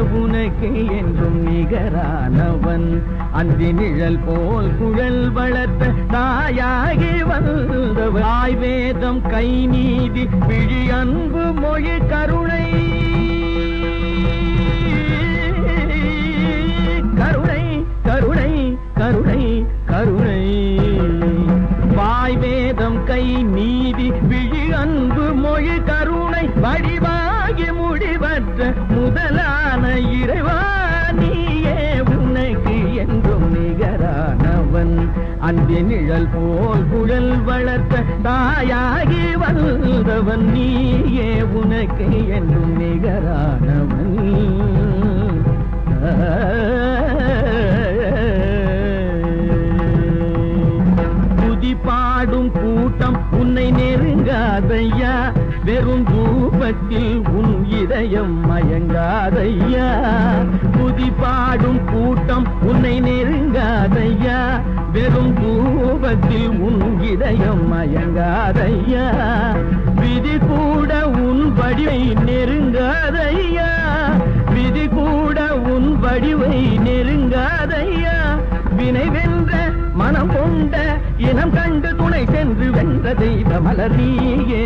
உனக்கு என்றும் நிகரானவன். அந்தி நிழல் போல் குழல் வளர்த்த தாயாகி வந்தவன். ஆய்வேதம் கை நீதி விழி அன்பு மொழி கருணை. கருணை கருணை கருணை கருணை. வாய் வேதம் கை நீதி விழி அன்பு மொழி கருணை. ஆகி முடிவற்ற முதலான இறைவா நீயே உனக்கு என்றும் நிகரானவன். அந்தி நிழல் போல் குழல் வளர்த்த தாயாகி வந்தவன் நீயே உனக்கு என்றும் நிகரானவன். துதி பாடும் கூட்டம் உன்னை நெருங்காதையா? வெறும் தூபத்தில் உன் இதயம் மயங்காதையா? புதி பாடும் கூட்டம் உன்னை நெருங்காதையா? வெறும் தூபத்தில் உன் இதயம் மயங்காதையா? விதி கூட உன் வடிவை நெருங்காதையா? விதி கூட உன் வடிவை நெருங்காதையா? வினை வென்ற மனம் கொண்ட இனம் கண்டு துணை சென்று வென்ற தெய்வ மலர் நீயே.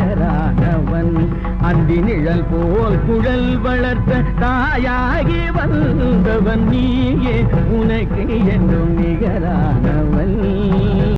மகரானவன் அந்தி நிழல் போல் குழல் வளர்த்த தாயாகி வந்தவன் நீயே. உனக்கு என்றும் நிகரா